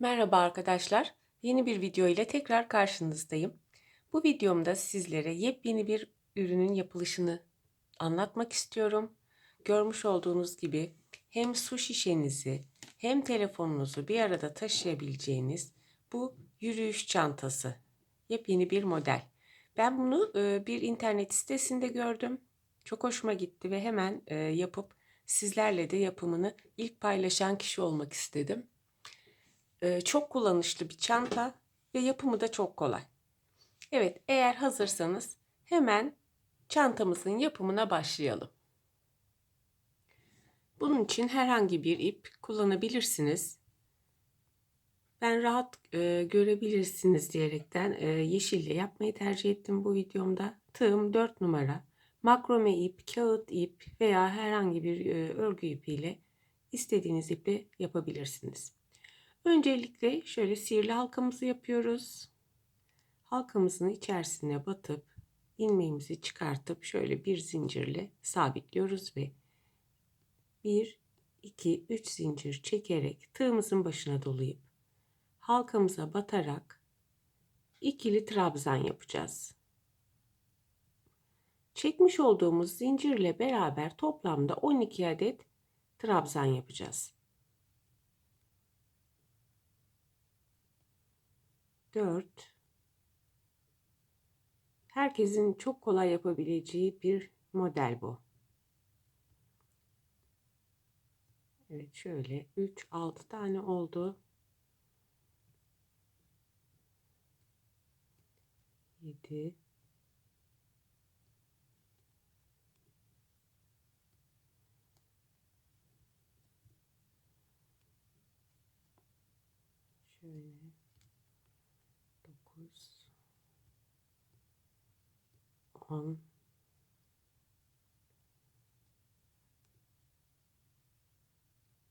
Merhaba arkadaşlar. Yeni bir video ile tekrar karşınızdayım. Bu videomda sizlere yepyeni bir ürünün yapılışını anlatmak istiyorum. Görmüş olduğunuz gibi hem su şişenizi hem telefonunuzu bir arada taşıyabileceğiniz bu yürüyüş çantası. Yepyeni bir model. Ben bunu e, bir internet sitesinde gördüm. Çok hoşuma gitti ve hemen e, yapıp sizlerle de yapımını ilk paylaşan kişi olmak istedim. Ee, çok kullanışlı bir çanta ve yapımı da çok kolay. Evet, eğer hazırsanız hemen çantamızın yapımına başlayalım. Bunun için herhangi bir ip kullanabilirsiniz. Ben rahat e, görebilirsiniz diyerekten e, yeşille yapmayı tercih ettim bu videomda. Tığım 4 numara. Makrome ip, kağıt ip veya herhangi bir e, örgü ipiyle istediğiniz iple yapabilirsiniz. Öncelikle şöyle sihirli halkamızı yapıyoruz. Halkamızın içerisine batıp ilmeğimizi çıkartıp şöyle bir zincirle sabitliyoruz ve 1 2 3 zincir çekerek tığımızın başına dolayıp halkamıza batarak ikili trabzan yapacağız. Çekmiş olduğumuz zincirle beraber toplamda 12 adet trabzan yapacağız. 4 Herkesin çok kolay yapabileceği bir model bu. Evet şöyle 3 6 tane oldu. 7 Şöyle 9 10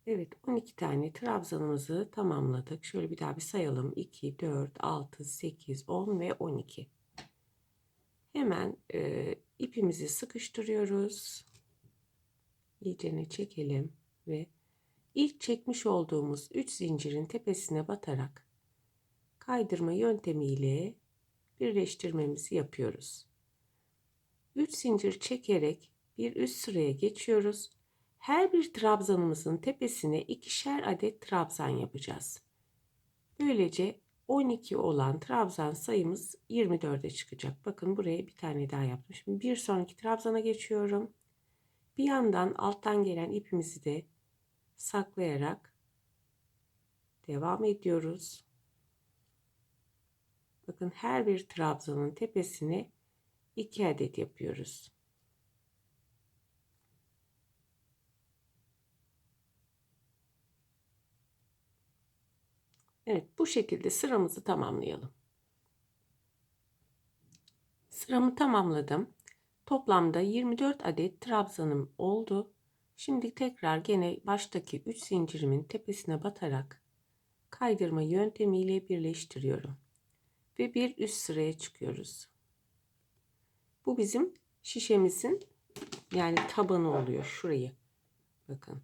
Evet 12 tane trabzanımızı tamamladık. Şöyle bir daha bir sayalım. 2, 4, 6, 8, 10 ve 12. Hemen e, ipimizi sıkıştırıyoruz. İyicene çekelim ve ilk çekmiş olduğumuz 3 zincirin tepesine batarak kaydırma yöntemiyle birleştirmemizi yapıyoruz. 3 zincir çekerek bir üst sıraya geçiyoruz. Her bir trabzanımızın tepesine ikişer adet trabzan yapacağız. Böylece 12 olan trabzan sayımız 24'e çıkacak. Bakın buraya bir tane daha yaptım. Şimdi bir sonraki trabzana geçiyorum. Bir yandan alttan gelen ipimizi de saklayarak devam ediyoruz. Bakın her bir trabzanın tepesine 2 adet yapıyoruz. Evet bu şekilde sıramızı tamamlayalım. Sıramı tamamladım. Toplamda 24 adet trabzanım oldu. Şimdi tekrar gene baştaki 3 zincirimin tepesine batarak kaydırma yöntemiyle birleştiriyorum ve bir üst sıraya çıkıyoruz. Bu bizim şişemizin yani tabanı oluyor. Şurayı bakın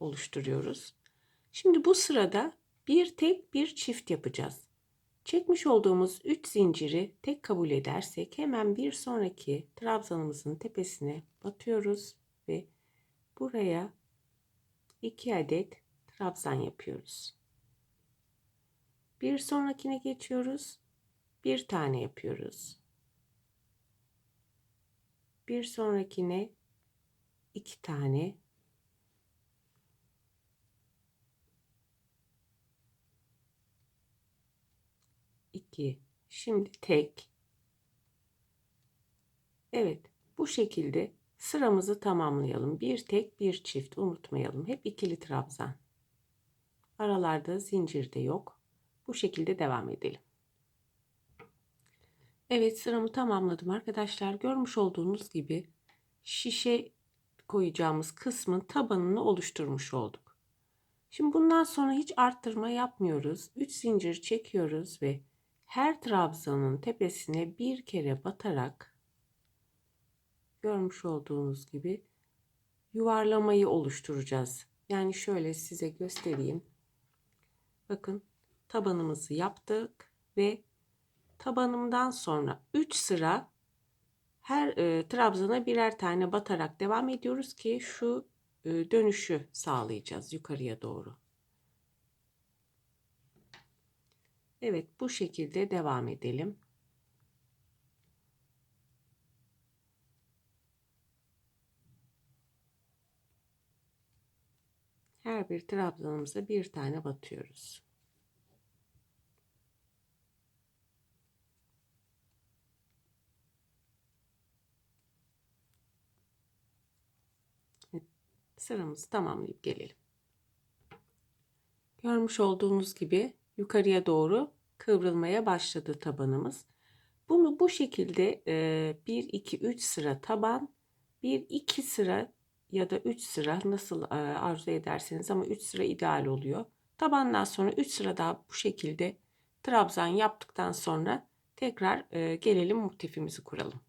oluşturuyoruz. Şimdi bu sırada bir tek bir çift yapacağız. Çekmiş olduğumuz 3 zinciri tek kabul edersek hemen bir sonraki trabzanımızın tepesine batıyoruz ve buraya 2 adet trabzan yapıyoruz. Bir sonrakine geçiyoruz. Bir tane yapıyoruz. Bir sonrakine iki tane. iki. Şimdi tek. Evet, bu şekilde sıramızı tamamlayalım. Bir tek, bir çift unutmayalım. Hep ikili trabzan. Aralarda zincir de yok. Bu şekilde devam edelim. Evet sıramı tamamladım arkadaşlar. Görmüş olduğunuz gibi şişe koyacağımız kısmın tabanını oluşturmuş olduk. Şimdi bundan sonra hiç arttırma yapmıyoruz. 3 zincir çekiyoruz ve her trabzanın tepesine bir kere batarak görmüş olduğunuz gibi yuvarlamayı oluşturacağız. Yani şöyle size göstereyim. Bakın tabanımızı yaptık ve tabanımdan sonra 3 sıra her e, trabzana birer tane batarak devam ediyoruz ki şu e, dönüşü sağlayacağız yukarıya doğru. Evet bu şekilde devam edelim. Her bir trabzanımıza bir tane batıyoruz. Sıramızı tamamlayıp gelelim. Görmüş olduğunuz gibi yukarıya doğru kıvrılmaya başladı tabanımız. Bunu bu şekilde 1 2 3 sıra taban, 1 2 sıra ya da 3 sıra nasıl e, arzu ederseniz ama 3 sıra ideal oluyor. Tabandan sonra 3 sıra daha bu şekilde trabzan yaptıktan sonra tekrar e, gelelim motifimizi kuralım.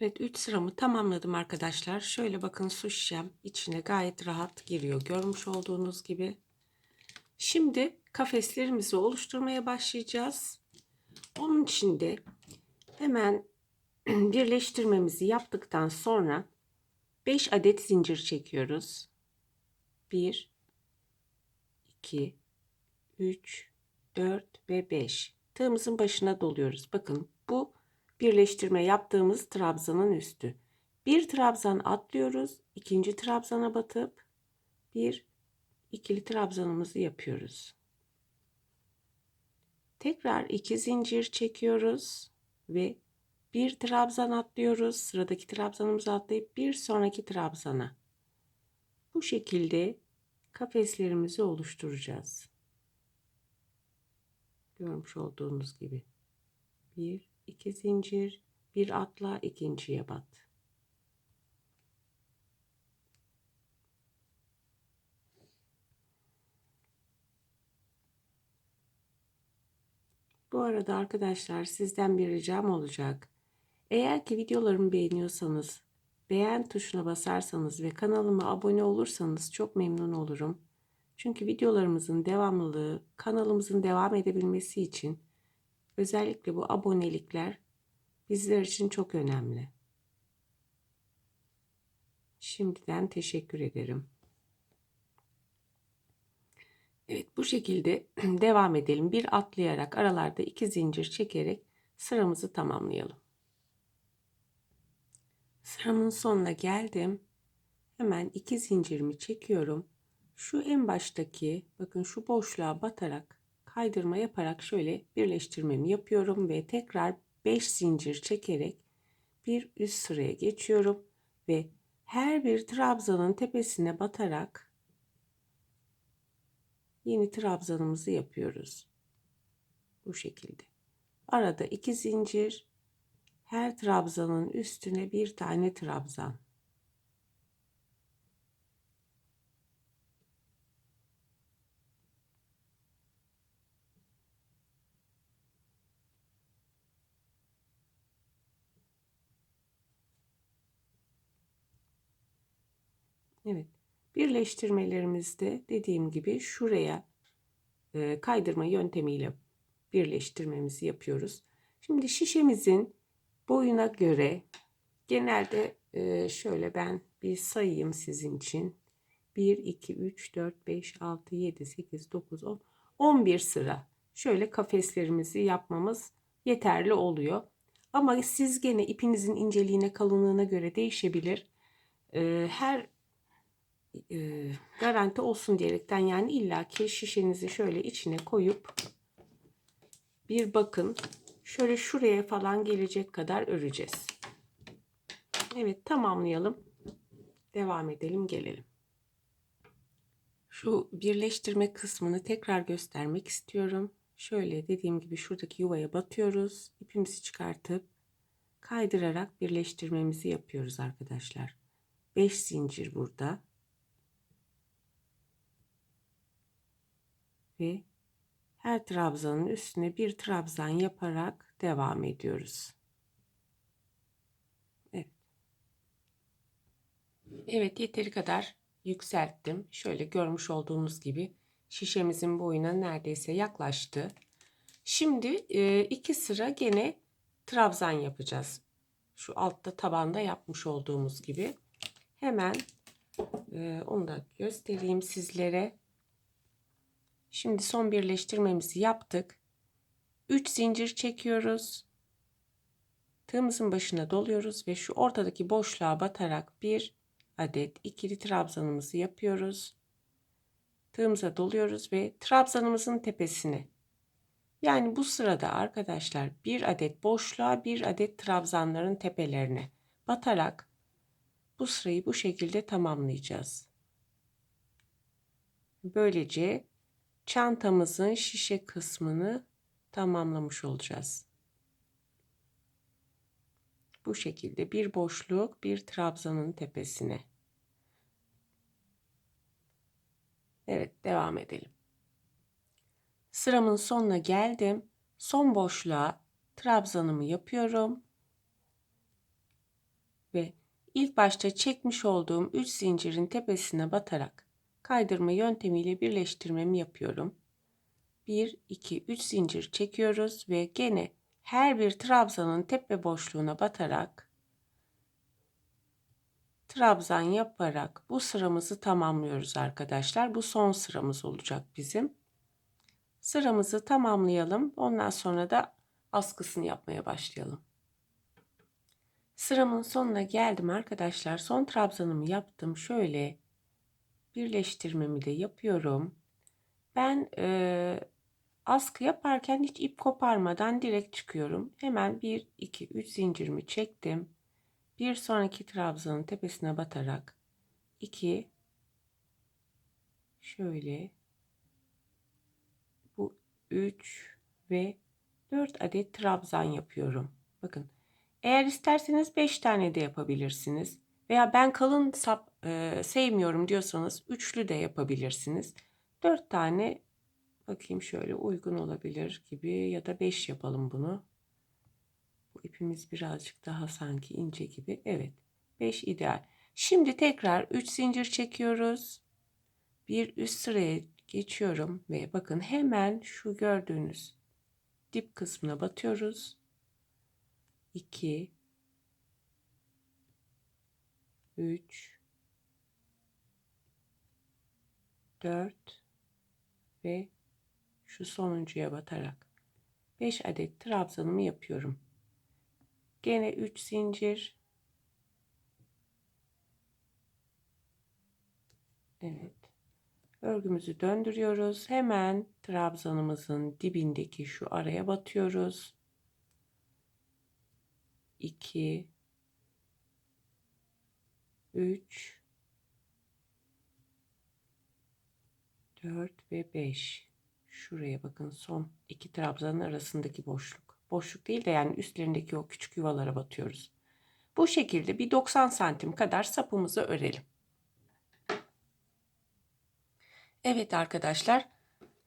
Evet 3 sıramı tamamladım arkadaşlar. Şöyle bakın su şişem içine gayet rahat giriyor. Görmüş olduğunuz gibi. Şimdi kafeslerimizi oluşturmaya başlayacağız. Onun için de hemen birleştirmemizi yaptıktan sonra 5 adet zincir çekiyoruz. 1 2 3 4 ve 5. Tığımızın başına doluyoruz. Bakın bu birleştirme yaptığımız trabzanın üstü. Bir trabzan atlıyoruz. ikinci trabzana batıp bir ikili trabzanımızı yapıyoruz. Tekrar iki zincir çekiyoruz ve bir trabzan atlıyoruz. Sıradaki trabzanımızı atlayıp bir sonraki trabzana. Bu şekilde kafeslerimizi oluşturacağız. Görmüş olduğunuz gibi. Bir, iki zincir, bir atla, ikinciye bat. Bu arada arkadaşlar sizden bir ricam olacak. Eğer ki videolarımı beğeniyorsanız, beğen tuşuna basarsanız ve kanalıma abone olursanız çok memnun olurum. Çünkü videolarımızın devamlılığı, kanalımızın devam edebilmesi için özellikle bu abonelikler bizler için çok önemli. Şimdiden teşekkür ederim. Evet bu şekilde devam edelim. Bir atlayarak aralarda iki zincir çekerek sıramızı tamamlayalım. Sıramın sonuna geldim. Hemen iki zincirimi çekiyorum. Şu en baştaki bakın şu boşluğa batarak kaydırma yaparak şöyle birleştirmemi yapıyorum ve tekrar 5 zincir çekerek bir üst sıraya geçiyorum ve her bir trabzanın tepesine batarak yeni trabzanımızı yapıyoruz. Bu şekilde. Arada iki zincir her trabzanın üstüne bir tane trabzan. Evet. Birleştirmelerimizde dediğim gibi şuraya e, kaydırma yöntemiyle birleştirmemizi yapıyoruz. Şimdi şişemizin boyuna göre genelde e, şöyle ben bir sayayım sizin için. 1, 2, 3, 4, 5, 6, 7, 8, 9, 10, 11 sıra. Şöyle kafeslerimizi yapmamız yeterli oluyor. Ama siz gene ipinizin inceliğine kalınlığına göre değişebilir. E, her e, garanti olsun diyerekten yani illaki şişenizi şöyle içine koyup bir bakın Şöyle şuraya falan gelecek kadar öreceğiz. Evet tamamlayalım. Devam edelim gelelim. Şu birleştirme kısmını tekrar göstermek istiyorum. Şöyle dediğim gibi şuradaki yuvaya batıyoruz. İpimizi çıkartıp kaydırarak birleştirmemizi yapıyoruz arkadaşlar. 5 zincir burada. Ve her trabzanın üstüne bir trabzan yaparak devam ediyoruz. Evet. Evet yeteri kadar yükselttim. Şöyle görmüş olduğunuz gibi Şişemizin boyuna neredeyse yaklaştı. Şimdi e, iki sıra gene trabzan yapacağız. Şu altta tabanda yapmış olduğumuz gibi. Hemen e, onu da göstereyim sizlere. Şimdi son birleştirmemizi yaptık. 3 zincir çekiyoruz. Tığımızın başına doluyoruz ve şu ortadaki boşluğa batarak bir adet ikili trabzanımızı yapıyoruz. Tığımıza doluyoruz ve trabzanımızın tepesine yani bu sırada arkadaşlar bir adet boşluğa bir adet trabzanların tepelerine batarak bu sırayı bu şekilde tamamlayacağız. Böylece çantamızın şişe kısmını tamamlamış olacağız. Bu şekilde bir boşluk bir trabzanın tepesine. Evet devam edelim. Sıramın sonuna geldim. Son boşluğa trabzanımı yapıyorum. Ve ilk başta çekmiş olduğum 3 zincirin tepesine batarak kaydırma yöntemiyle birleştirmemi yapıyorum. 1 2 3 zincir çekiyoruz ve gene her bir trabzanın tepe boşluğuna batarak trabzan yaparak bu sıramızı tamamlıyoruz arkadaşlar. Bu son sıramız olacak bizim. Sıramızı tamamlayalım. Ondan sonra da askısını yapmaya başlayalım. Sıramın sonuna geldim arkadaşlar. Son trabzanımı yaptım. Şöyle birleştirmemi de yapıyorum. Ben e, askı yaparken hiç ip koparmadan direkt çıkıyorum. Hemen 1, 2, 3 zincirimi çektim. Bir sonraki trabzanın tepesine batarak 2 şöyle 3 ve 4 adet trabzan yapıyorum. Bakın eğer isterseniz 5 tane de yapabilirsiniz. Veya ben kalın sap e, sevmiyorum diyorsanız üçlü de yapabilirsiniz. 4 tane bakayım şöyle uygun olabilir gibi ya da 5 yapalım bunu. Bu ipimiz birazcık daha sanki ince gibi. Evet 5 ideal. Şimdi tekrar 3 zincir çekiyoruz. Bir üst sıraya geçiyorum ve bakın hemen şu gördüğünüz dip kısmına batıyoruz. 2 3 4 ve şu sonuncuya batarak 5 adet trabzanımı yapıyorum. Gene 3 zincir. Evet. Örgümüzü döndürüyoruz. Hemen trabzanımızın dibindeki şu araya batıyoruz. 2 3 4 ve 5 şuraya bakın son iki trabzanın arasındaki boşluk boşluk değil de yani üstlerindeki o küçük yuvalara batıyoruz bu şekilde bir 90 santim kadar sapımızı örelim Evet arkadaşlar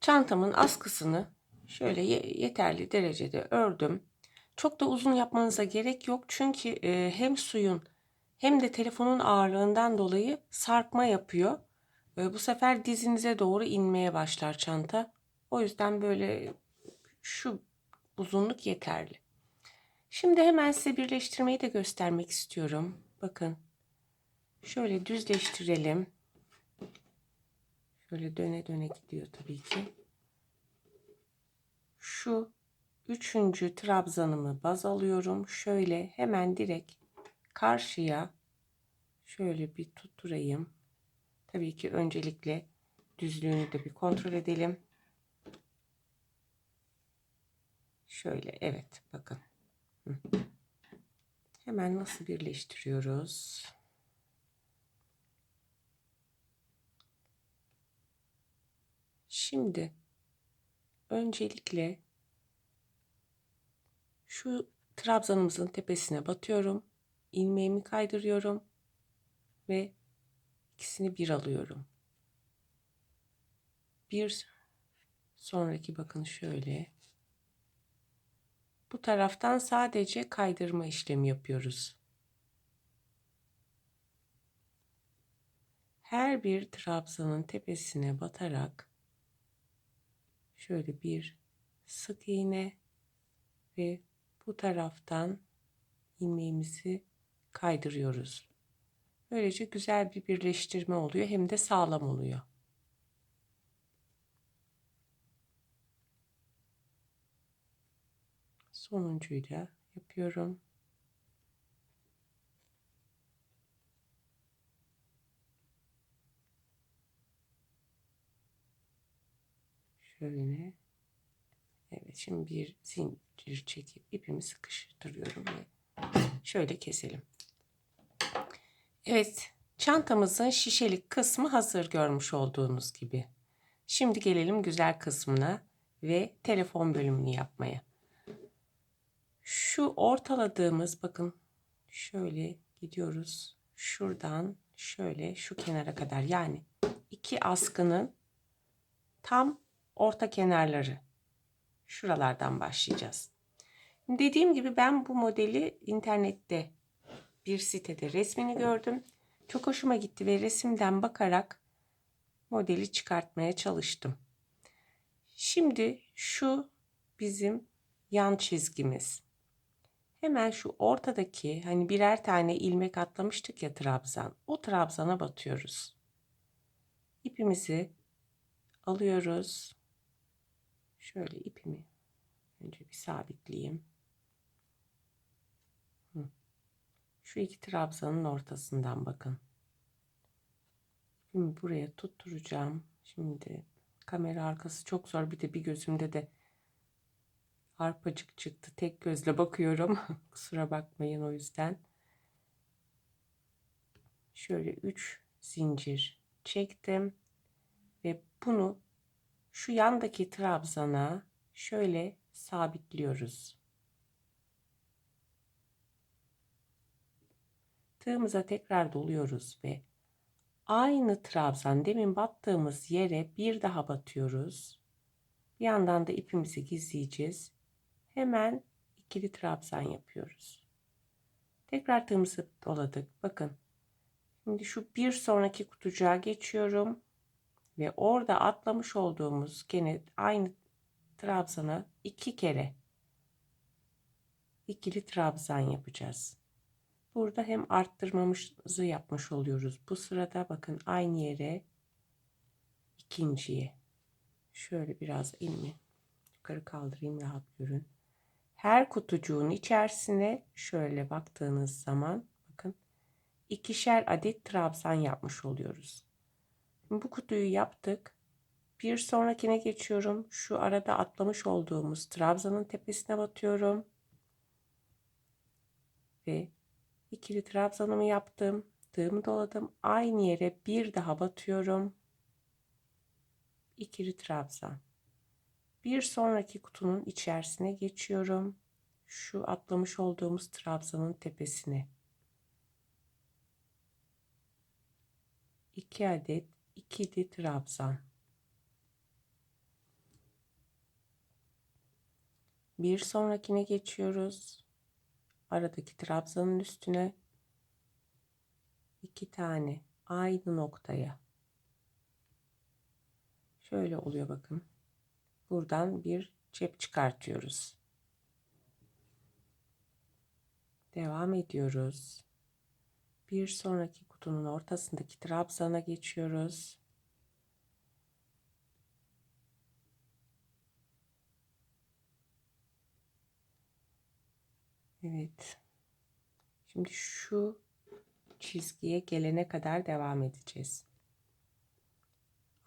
çantamın askısını şöyle yeterli derecede ördüm. Çok da uzun yapmanıza gerek yok çünkü e, hem suyun hem de telefonun ağırlığından dolayı sarkma yapıyor. Bu sefer dizinize doğru inmeye başlar çanta. O yüzden böyle şu uzunluk yeterli. Şimdi hemen size birleştirmeyi de göstermek istiyorum. Bakın şöyle düzleştirelim. Böyle döne döne gidiyor tabii ki. Şu üçüncü trabzanımı baz alıyorum. Şöyle hemen direkt karşıya şöyle bir tutturayım. Tabii ki öncelikle düzlüğünü de bir kontrol edelim. Şöyle evet bakın. Hemen nasıl birleştiriyoruz? Şimdi öncelikle şu trabzanımızın tepesine batıyorum. ilmeğimi kaydırıyorum ve ikisini bir alıyorum. Bir sonraki bakın şöyle. Bu taraftan sadece kaydırma işlemi yapıyoruz. Her bir trabzanın tepesine batarak Şöyle bir sık iğne ve bu taraftan ilmeğimizi kaydırıyoruz. Böylece güzel bir birleştirme oluyor hem de sağlam oluyor. Sonuncuyu da yapıyorum. Şöyle. Evet şimdi bir zincir çekip ipimi sıkıştırıyorum ve şöyle keselim. Evet çantamızın şişelik kısmı hazır görmüş olduğunuz gibi. Şimdi gelelim güzel kısmına ve telefon bölümünü yapmaya. Şu ortaladığımız bakın şöyle gidiyoruz. Şuradan şöyle şu kenara kadar yani iki askının tam orta kenarları. Şuralardan başlayacağız. Dediğim gibi ben bu modeli internette bir sitede resmini gördüm. Çok hoşuma gitti ve resimden bakarak modeli çıkartmaya çalıştım. Şimdi şu bizim yan çizgimiz. Hemen şu ortadaki hani birer tane ilmek atlamıştık ya trabzan. O trabzana batıyoruz. İpimizi alıyoruz. Şöyle ipimi önce bir sabitleyeyim. Şu iki trabzanın ortasından bakın. İpimi buraya tutturacağım. Şimdi kamera arkası çok zor. Bir de bir gözümde de arpacık çıktı. Tek gözle bakıyorum. Kusura bakmayın o yüzden. Şöyle 3 zincir çektim ve bunu şu yandaki trabzana şöyle sabitliyoruz. Tığımıza tekrar doluyoruz ve aynı trabzan demin battığımız yere bir daha batıyoruz. Bir yandan da ipimizi gizleyeceğiz. Hemen ikili trabzan yapıyoruz. Tekrar tığımızı doladık. Bakın. Şimdi şu bir sonraki kutucuğa geçiyorum. Ve orada atlamış olduğumuz gene aynı trabzana iki kere ikili trabzan yapacağız. Burada hem arttırmamızı yapmış oluyoruz. Bu sırada bakın aynı yere ikinciye şöyle biraz ilmi yukarı kaldırayım rahat görün. Her kutucuğun içerisine şöyle baktığınız zaman bakın ikişer adet trabzan yapmış oluyoruz. Bu kutuyu yaptık. Bir sonrakine geçiyorum. Şu arada atlamış olduğumuz trabzanın tepesine batıyorum. Ve ikili trabzanımı yaptım. Tığımı doladım. Aynı yere bir daha batıyorum. İkili trabzan. Bir sonraki kutunun içerisine geçiyorum. Şu atlamış olduğumuz trabzanın tepesine. 2 adet ikili trabzan. Bir sonrakine geçiyoruz. Aradaki trabzanın üstüne iki tane aynı noktaya. Şöyle oluyor bakın. Buradan bir cep çıkartıyoruz. Devam ediyoruz. Bir sonraki kutunun ortasındaki trabzana geçiyoruz. Evet. Şimdi şu çizgiye gelene kadar devam edeceğiz.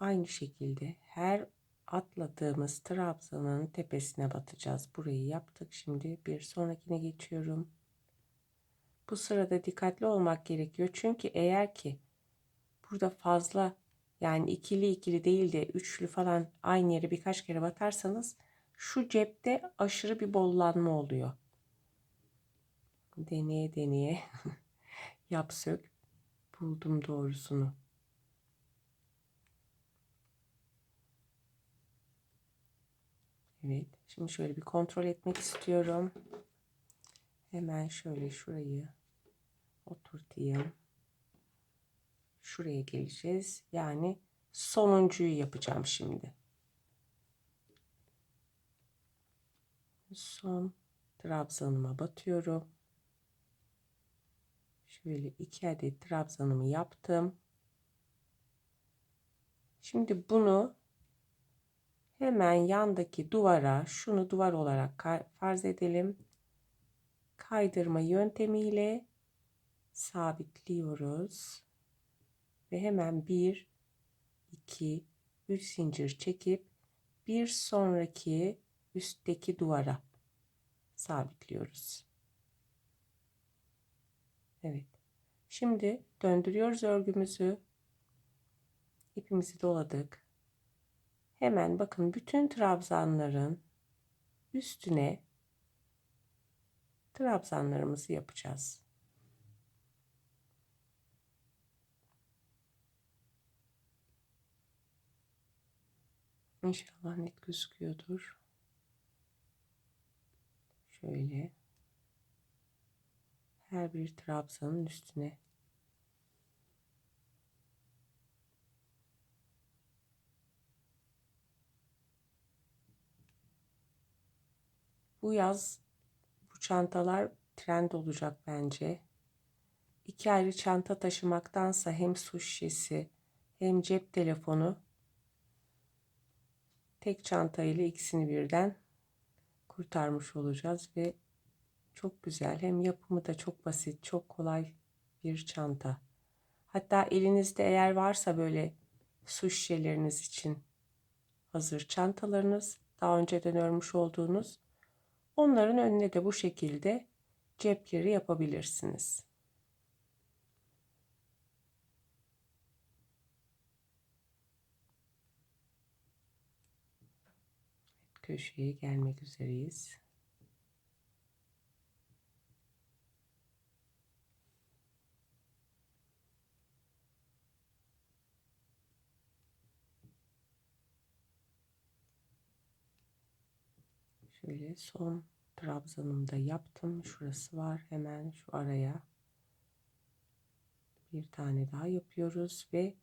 Aynı şekilde her atladığımız trabzanın tepesine batacağız. Burayı yaptık. Şimdi bir sonrakine geçiyorum. Bu sırada dikkatli olmak gerekiyor. Çünkü eğer ki burada fazla yani ikili ikili değil de üçlü falan aynı yere birkaç kere batarsanız şu cepte aşırı bir bollanma oluyor. Deneye deneye yap sök buldum doğrusunu. Evet. Şimdi şöyle bir kontrol etmek istiyorum. Hemen şöyle şurayı oturtayım. Şuraya geleceğiz. Yani sonuncuyu yapacağım şimdi. Son trabzanıma batıyorum. Şöyle iki adet trabzanımı yaptım. Şimdi bunu hemen yandaki duvara şunu duvar olarak farz edelim. Kaydırma yöntemiyle sabitliyoruz. Ve hemen 1 2 3 zincir çekip bir sonraki üstteki duvara sabitliyoruz. Evet. Şimdi döndürüyoruz örgümüzü. İpimizi doladık. Hemen bakın bütün trabzanların üstüne trabzanlarımızı yapacağız. İnşallah net gözüküyordur. Şöyle her bir trabzanın üstüne Bu yaz bu çantalar trend olacak bence. İki ayrı çanta taşımaktansa hem su şişesi hem cep telefonu tek çanta ile ikisini birden kurtarmış olacağız ve çok güzel. Hem yapımı da çok basit, çok kolay bir çanta. Hatta elinizde eğer varsa böyle su şişeleriniz için hazır çantalarınız, daha önceden örmüş olduğunuz onların önüne de bu şekilde cepleri yapabilirsiniz. köşeye gelmek üzereyiz. Şöyle son trabzanımı da yaptım. Şurası var. Hemen şu araya bir tane daha yapıyoruz ve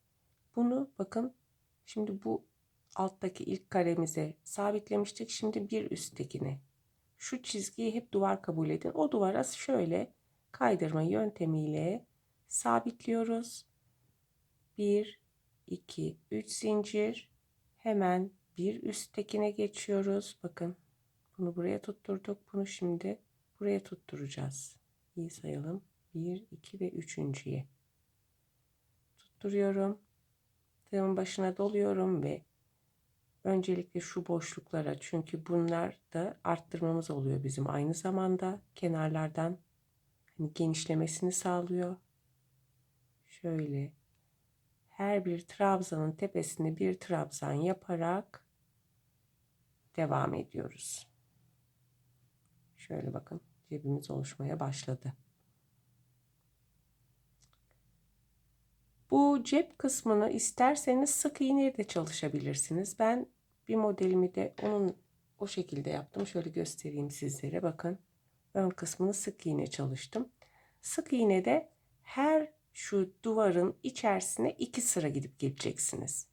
bunu bakın şimdi bu alttaki ilk karemize sabitlemiştik. Şimdi bir üsttekine. Şu çizgiyi hep duvar kabul edin. O duvara şöyle kaydırma yöntemiyle sabitliyoruz. 1 2 3 zincir hemen bir üsttekine geçiyoruz. Bakın bunu buraya tutturduk. Bunu şimdi buraya tutturacağız. İyi sayalım. 1 2 ve 3.'ye tutturuyorum. Tığımın başına doluyorum ve Öncelikle şu boşluklara çünkü bunlar da arttırmamız oluyor bizim aynı zamanda kenarlardan hani genişlemesini sağlıyor. Şöyle her bir trabzanın tepesine bir trabzan yaparak devam ediyoruz. Şöyle bakın cebimiz oluşmaya başladı. Bu cep kısmını isterseniz sık iğne de çalışabilirsiniz. Ben bir modelimi de onun o şekilde yaptım. Şöyle göstereyim sizlere. Bakın ön kısmını sık iğne çalıştım. Sık iğne de her şu duvarın içerisine iki sıra gidip geleceksiniz.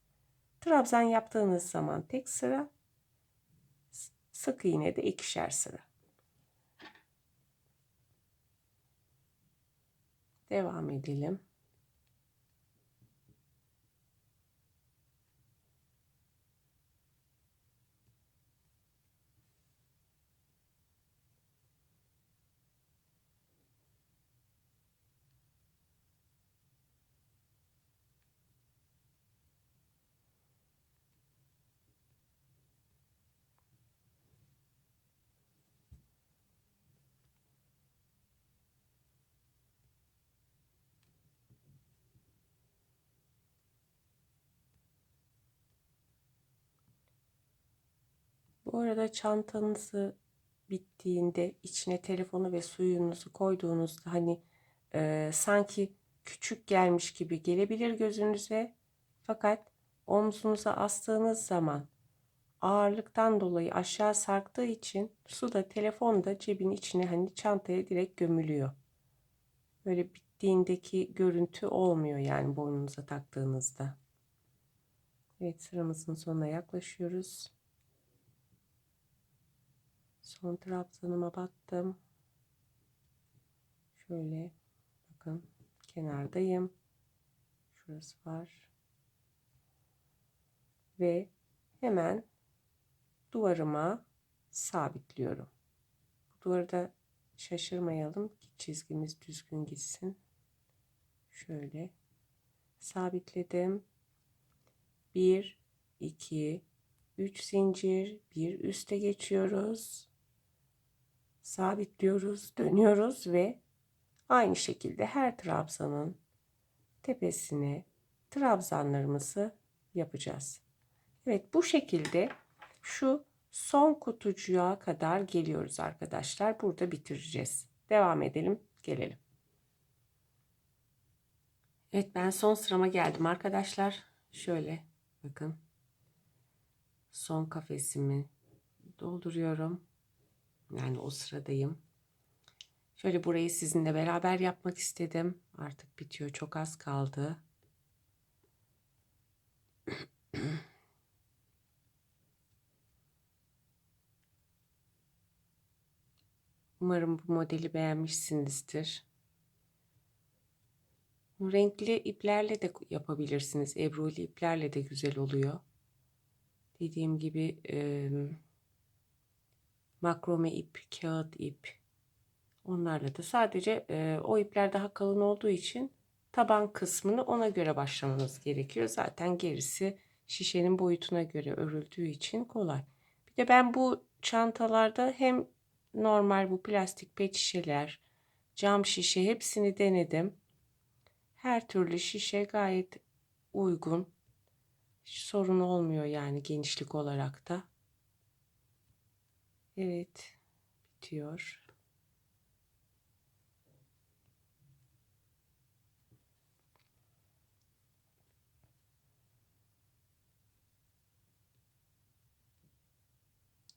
Trabzan yaptığınız zaman tek sıra, sık iğne de ikişer sıra. Devam edelim. Bu arada çantanızı bittiğinde içine telefonu ve suyunuzu koyduğunuzda hani e, sanki küçük gelmiş gibi gelebilir gözünüze. Fakat omzunuza astığınız zaman ağırlıktan dolayı aşağı sarktığı için su da telefon da cebin içine hani çantaya direkt gömülüyor. Böyle bittiğindeki görüntü olmuyor yani boynunuza taktığınızda. Evet sıramızın sonuna yaklaşıyoruz. Son trabzanıma battım. Şöyle bakın kenardayım. Şurası var. Ve hemen duvarıma sabitliyorum. Bu duvarı da şaşırmayalım ki çizgimiz düzgün gitsin. Şöyle sabitledim. 1 2 3 zincir, bir üste geçiyoruz. Sabitliyoruz, dönüyoruz ve aynı şekilde her trabzanın tepesine trabzanlarımızı yapacağız. Evet bu şekilde şu son kutucuğa kadar geliyoruz arkadaşlar. Burada bitireceğiz. Devam edelim, gelelim. Evet ben son sırama geldim arkadaşlar. Şöyle bakın. Son kafesimi dolduruyorum. Yani o sıradayım. Şöyle burayı sizinle beraber yapmak istedim. Artık bitiyor. Çok az kaldı. Umarım bu modeli beğenmişsinizdir. Renkli iplerle de yapabilirsiniz. Ebruli iplerle de güzel oluyor. Dediğim gibi makrome ip, kağıt ip onlarla da sadece e, o ipler daha kalın olduğu için taban kısmını ona göre başlamanız gerekiyor. Zaten gerisi şişenin boyutuna göre örüldüğü için kolay. Bir de ben bu çantalarda hem normal bu plastik pet şişeler, cam şişe hepsini denedim. Her türlü şişe gayet uygun. Hiç sorun olmuyor yani genişlik olarak da. Evet, bitiyor.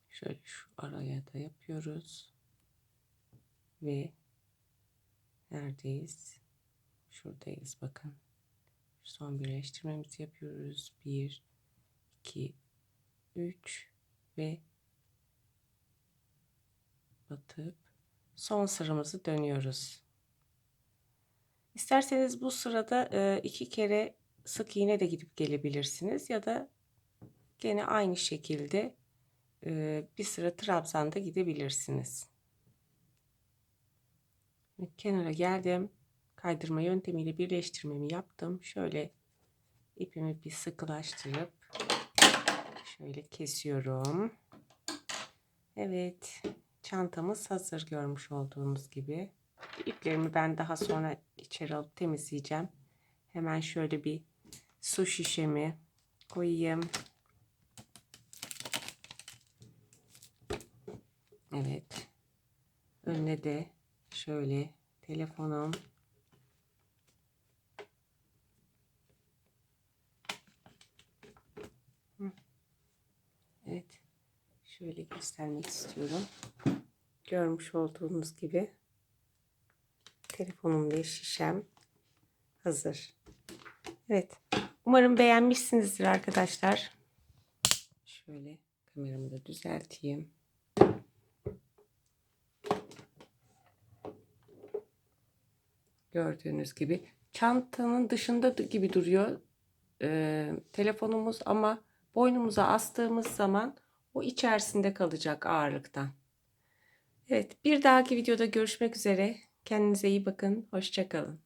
Şöyle şu araya da yapıyoruz. Ve neredeyiz? Şuradayız bakın. Son birleştirmemizi yapıyoruz. 1, 2, 3 ve batıp son sıramızı dönüyoruz. İsterseniz bu sırada e, iki kere sık iğne de gidip gelebilirsiniz ya da gene aynı şekilde e, bir sıra trabzanda gidebilirsiniz. Kenara geldim kaydırma yöntemiyle birleştirmemi yaptım. Şöyle ipimi bir sıkılaştırıp şöyle kesiyorum. Evet, çantamız hazır görmüş olduğunuz gibi. İplerimi ben daha sonra içeri alıp temizleyeceğim. Hemen şöyle bir su şişemi koyayım. Evet. Önüne de şöyle telefonum Evet. Şöyle göstermek istiyorum. Görmüş olduğunuz gibi telefonum ve şişem hazır. Evet. Umarım beğenmişsinizdir arkadaşlar. Şöyle kameramı da düzelteyim. Gördüğünüz gibi çantanın dışında gibi duruyor e, telefonumuz ama boynumuza astığımız zaman o içerisinde kalacak ağırlıktan. Evet bir dahaki videoda görüşmek üzere. Kendinize iyi bakın. Hoşçakalın.